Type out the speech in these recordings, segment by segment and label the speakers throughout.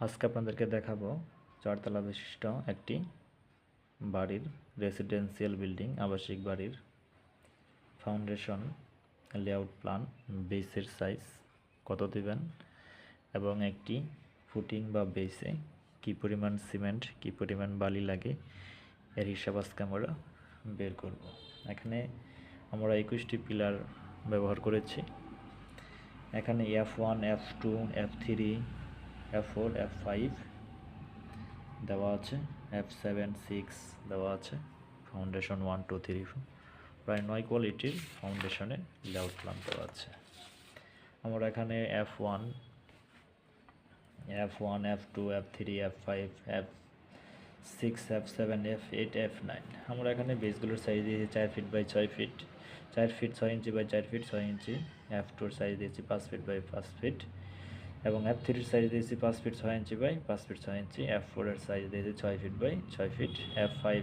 Speaker 1: আজকে আপনাদেরকে দেখাবো চারতলা বিশিষ্ট একটি বাড়ির রেসিডেন্সিয়াল বিল্ডিং আবাসিক বাড়ির ফাউন্ডেশন লেআউট প্ল্যান বেসের সাইজ কত দিবেন এবং একটি ফুটিং বা বেসে কী পরিমাণ সিমেন্ট কী পরিমাণ বালি লাগে এর হিসাব আজকে আমরা বের করব। এখানে আমরা একুশটি পিলার ব্যবহার করেছি। এখানে F one F two F three F four F five দেওয়া আছে এফ সেভেন সিক্স দেওয়া আছে ফাউন্ডেশন ওয়ান টু থ্রি প্রায় নয় কোয়ালিটির ফাউন্ডেশনে লেআউট প্ল্যান দেওয়া আছে। আমরা এখানে F one F one F two F three F five F six F seven F eight F nine আমরা এখানে বেসগুলোর সাইজ দিয়েছি চার ফিট বাই ছয় ফিট চার ফিট ছয় ইঞ্চি বাই চার ফিট ছয় ইঞ্চি এফ টুর সাইজ দিয়েছি পাঁচ ফিট বাই পাঁচ ফিট এবং এফ থ্রির সাইজ দিয়েছি পাঁচ ফিট ছয় ইঞ্চি বাই পাঁচ ফিট ছয় ইঞ্চি এফ ফোরের সাইজ দিয়েছি ছয় ফিট বাই ছয় ফিট এফ ফাইভ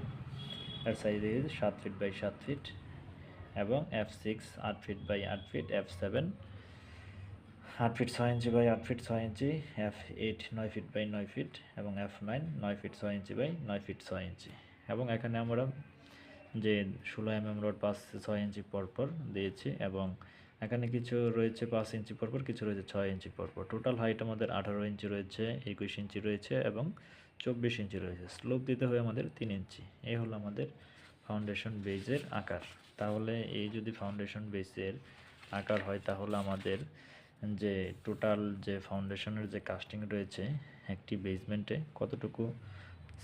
Speaker 1: এর সাইজ দিয়েছি সাত ফিট বাই সাত ফিট এবং এফ সিক্স আট ফিট বাই আট ফিট এফ সেভেন আট ফিট ছয় ইঞ্চি বাই আট ফিট ছয় ইঞ্চি এফ এইট নয় ফিট বাই নয় ফিট এবং এফ নাইন নয় ফিট ছয় ইঞ্চি বাই নয় ফিট ছয় ইঞ্চি এবং এখানে আমরা যে ষোলো এম এম রোড পাঁচ ছয় ইঞ্চি পরপর দিয়েছি এবং এখানে কিছু রয়েছে পাঁচ ইঞ্চি পরপর, কিছু রয়েছে ছয় ইঞ্চি পরপর। টোটাল হাইট আমাদের আঠারো ইঞ্চি রয়েছে, একুশ ইঞ্চি রয়েছে এবং চব্বিশ ইঞ্চি রয়েছে। স্লোপ দিতে হবে আমাদের তিন ইঞ্চি। এই হলো আমাদের ফাউন্ডেশন বেজের আকার। তাহলে এই যদি ফাউন্ডেশন বেসের আকার হয়, তাহলে আমাদের যে টোটাল যে ফাউন্ডেশনের যে কাস্টিং রয়েছে, একটি বেসমেন্টে কতটুকু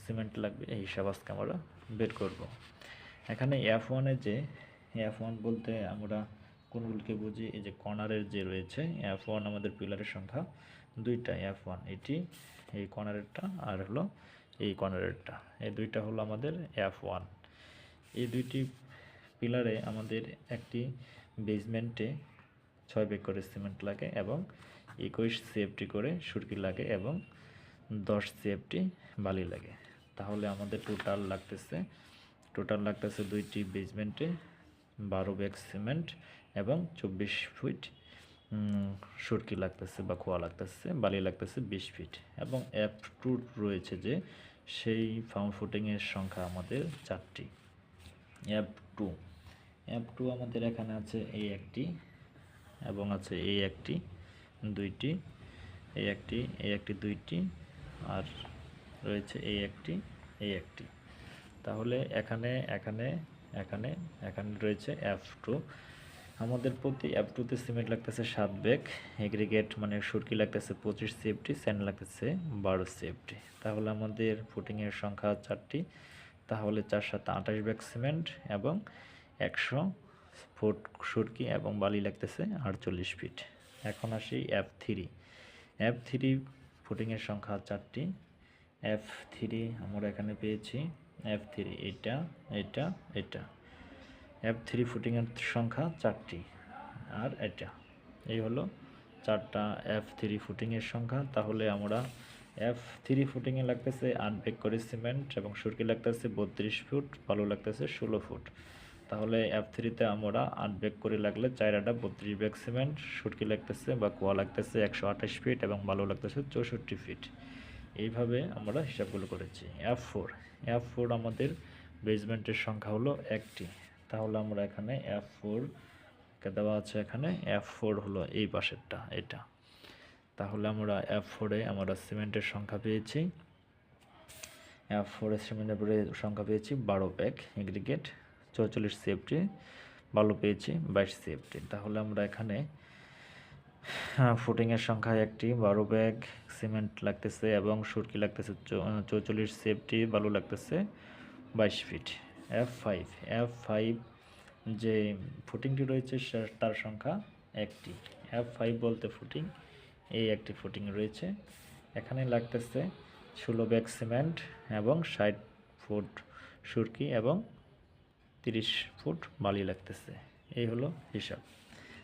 Speaker 1: সিমেন্ট লাগবে, এই হিসাব আজকে আমরা বের করব। এখানে এফ ওয়ানে যে এফ ওয়ান বলতে আমরা কোনগুলিকে বুঝি? এই যে কর্নারের যে রয়েছে এফ ওয়ান আমাদের পিলারের সংখ্যা দুইটা এফ ওয়ান এটি, এই কর্নারেরটা আর হলো এই কর্নারেরটা এই দুইটা হলো আমাদের এফ ওয়ান এই দুইটি পিলারে আমাদের একটি বেসমেন্টে ছয় বেগ করে সিমেন্ট লাগে এবং একুশ সিএফটি করে সুরকি লাগে এবং দশ সিএফটি বালি লাগে। তাহলে আমাদের টোটাল লাগতেছে টোটাল লাগতেছে দুইটি বেসমেন্টে বারো ব্যাগ সিমেন্ট এবং চব্বিশ ফিট সুরকি লাগতেছে বা খোয়া লাগতেছে, বালি লাগতেছে বিশ ফিট। এবং অ্যাপ টু রয়েছে যে সেই ফাউন্ড ফুটিংয়ের সংখ্যা আমাদের চারটি। অ্যাপ টু অ্যাপ টু আমাদের এখানে আছে এই একটি এবং আছে এই একটি, দুইটি এই একটি এই একটি, দুইটি, আর রয়েছে এই একটি এই একটি। তাহলে এখানে এখানে এখানে এখানে রয়েছে অ্যাপ টু আমাদের প্রতি এফ টুতে সিমেন্ট লাগতেছে সাত ব্যাগ এগ্রিগেট মানে সুরকি লাগতেছে পঁচিশ সেফটি স্যান্ড লাগতেছে বারো সেফটি তাহলে আমাদের ফুটিংয়ের সংখ্যা চারটি, তাহলে চার সাথে আঠাশ ব্যাগ সিমেন্ট এবং একশো ফুট সুরকি এবং বালি লাগতেছে আটচল্লিশ ফিট এখন আসি অ্যাপ থ্রি অ্যাপ থ্রি ফুটিংয়ের সংখ্যা চারটি। এফ থ্রি আমরা এখানে পেয়েছি। এফ থ্রি এটা এটা এটা। এফ থ্রি ফুটিংয়ের সংখ্যা চারটি। আর এটা, এই হলো চারটা এফ থ্রি ফুটিংয়ের সংখ্যা। তাহলে আমরা এফ থ্রি ফুটিংয়ে লাগতেছে আট করে সিমেন্ট এবং সুরকি লাগতেছে বত্রিশ ফুট, বালু লাগতেছে ষোলো ফুট। তাহলে এফ থ্রিতে আমরা আট করে লাগলে চাইরাটা বত্রিশ ব্যাগ সিমেন্ট, সুরকি লাগতেছে বা কোয়া লাগতেছে একশো আঠাশ ফিট এবং বালু লাগতেছে চৌষট্টি ফিট। এইভাবে আমরা হিসাবগুলো করেছি। এফ ফোর এফ ফোর আমাদের বেসমেন্টের সংখ্যা হলো একটি। তাহলে আমরা এখানে এফ ফোর দেওয়া আছে এখানে। এফ ফোর হলো এই পাশেরটা, এটা। তাহলে আমরা এফ ফোরে আমরা সিমেন্টের সংখ্যা পেয়েছি। এফ ফোরে সিমেন্টের সংখ্যা পেয়েছি বারো ব্যাগ এগ্রিগেট চৌচল্লিশ সেফটি বালু পেয়েছি বাইশ সেফটি তাহলে আমরা এখানে ফুটিংয়ের সংখ্যা একটি, বারো ব্যাগ সিমেন্ট লাগতেছে এবং সুরকি লাগতেছে চৌচল্লিশ সেফটি বালু লাগতেছে বাইশ feet F five F five যে ফুটিংটি রয়েছে তার সংখ্যা একটি। এফ ফাইভ বলতে ফুটিং, এই একটি ফুটিং রয়েছে। এখানে লাগতেছে ষোলো ব্যাগ সিমেন্ট এবং ষাট ফুট সুরকি এবং তিরিশ ফুট বালি লাগতেছে। এই হলো হিসাব।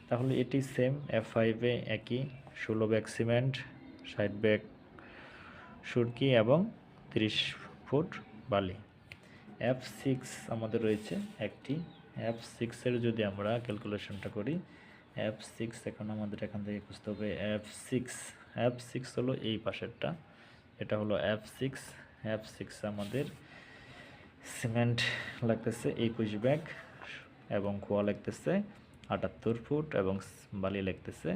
Speaker 1: তাহলে এটি সেম এফ ফাইভে একই, ষোলো ব্যাগ সিমেন্ট, ষাট ব্যাগ সুরকি এবং তিরিশ ফুট বালি। এফ সিক্স আমাদের রয়েছে একটি এফ সিক্সের যদি আমরা ক্যালকুলেশনটা করি এফ সিক্স এখন আমাদের এখান থেকে খুঁজতে হবে এফ সিক্স এফ সিক্স হলো এই পাশেরটা। এটা হলো এফ সিক্স এফ সিক্স আমাদের সিমেন্ট লাগতেছে একুশ ব্যাগ এবং খোয়া লাগতেছে আটাত্তর ফুট এবং বালি লাগতেছে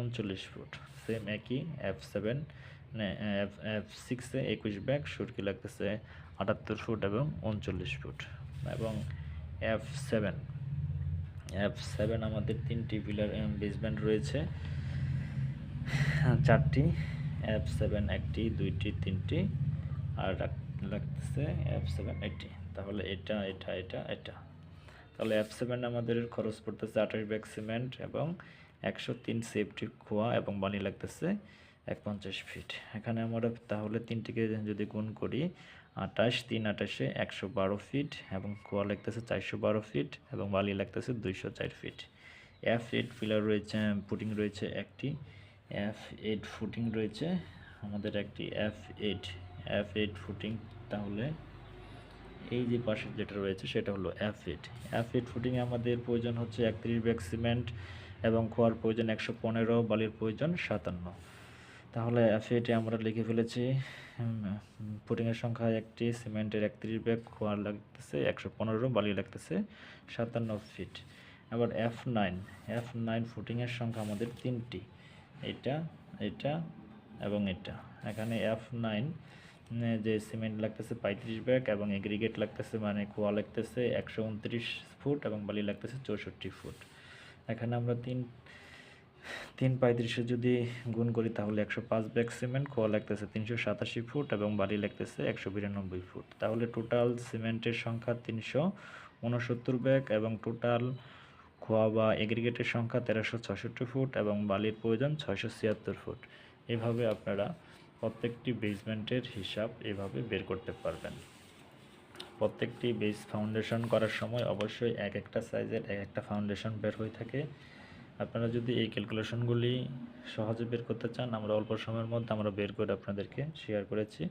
Speaker 1: উনচল্লিশ ফুট। সেম একই এফ সেভেন এফ এফ সিক্সে একুশ ব্যাগ, সুরকি লাগতেছে আটাত্তর ফুট এবং উনচল্লিশ ফুট। এবং এফ সেভেন এফ সেভেন আমাদের তিনটি পিলার বেসমেন্ট রয়েছে। চারটি এফ সেভেন একটি, দুইটি, তিনটি, আর লাগ- লাগতেছে এফ সেভেন এটি তাহলে এটা এটা এটা এটা। তাহলে এফ সেভেন আমাদের খরচ পড়তেছে আঠাশ ব্যাগ সিমেন্ট এবং একশো তিন সেফটি খোয়া এবং বালি লাগতেছে এক পঞ্চাশ ফিট এখানে আমরা তাহলে তিনটিকে যদি গুণ করি, আঠাশ, তিন আঠাশে একশো বারো ফিট এবং খোয়া লাগতেছে চারশো বারো ফিট এবং বালি লাগতেছে দুইশো চার ফিট এফ এইট পিলার রয়েছে পুটিং রয়েছে একটি। এফ এইট ফুটিং রয়েছে, আমাদের একটি F eight F eight footing তাহলে এই যে পাশে যেটা রয়েছে সেটা হলো এফ এইট এফ এইট ফুটিংয়ে আমাদের প্রয়োজন হচ্ছে একত্রিশ ব্যাগ সিমেন্ট এবং খোয়ার প্রয়োজন একশো পনেরো, বালির প্রয়োজন সাতান্ন। তাহলে এইটে আমরা লিখে ফেলেছি। ফুটিংয়ের সংখ্যা একটি, সিমেন্টের একত্রিশ ব্যাগ খোয়ার লাগতেছে একশো পনেরো, বালি লাগতেছে সাতান্ন ফিট আবার এফ নাইন এফ নাইন ফুটিংয়ের সংখ্যা আমাদের তিনটি। এটা এটা এবং এটা। এখানে এফ নাইন যে সিমেন্ট লাগতেছে পঁয়ত্রিশ ব্যাগ এবং এগ্রিগেট লাগতেছে মানে খোয়া লাগতেছে একশো উনত্রিশ ফুট এবং বালি লাগতেছে চৌষট্টি ফুট। এখানে আমরা তিন তিন পঁয়ত্রিশে যদি গুণ করি তাহলে একশো পাঁচ ব্যাগ সিমেন্ট, খোয়া লাগতেছে তিনশো সাতাশি ফুট এবং বালি লাগতেছে একশো বিরানব্বই ফুট। তাহলে টোটাল সিমেন্টের সংখ্যা তিনশো উনসত্তর ব্যাগ এবং টোটাল খোয়া বা এগ্রিগেটের সংখ্যা তেরোশো ছষট্টি ফুট এবং বালির প্রয়োজন ছয়শো ছিয়াত্তর ফুট। এভাবে আপনারা প্রত্যেকটি বেসমেন্টের হিসাব এভাবে বের করতে পারবেন। প্রত্যেকটি বেস ফাউন্ডেশন করার সময় অবশ্যই এক একটা সাইজের এক একটা ফাউন্ডেশন বের হয়ে থাকে। আপনারা যদি এই ক্যালকুলেশনগুলি সহজে বের করতে চান, আমরা অল্প সময়ের মধ্যে আমরা বের করে আপনাদেরকে শেয়ার করেছি।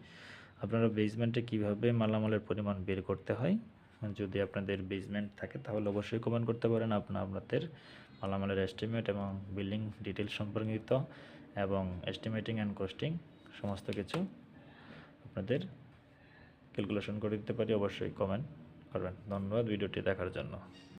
Speaker 1: আপনারা বেসমেন্টে কীভাবে মালামালের পরিমাণ বের করতে হয়, যদি আপনাদের বেসমেন্ট থাকে, তাহলে অবশ্যই কমেন্ট করতে পারেন। আপনার আপনাদের মালামালের এস্টিমেট এবং বিল্ডিং ডিটেলস সম্পর্কিত এবং এস্টিমেটিং অ্যান্ড কস্টিং সমস্ত কিছু আপনাদের ক্যালকুলেশন করে দিতে পারি। অবশ্যই কমেন্ট করবেন। ধন্যবাদ ভিডিওটি দেখার জন্য।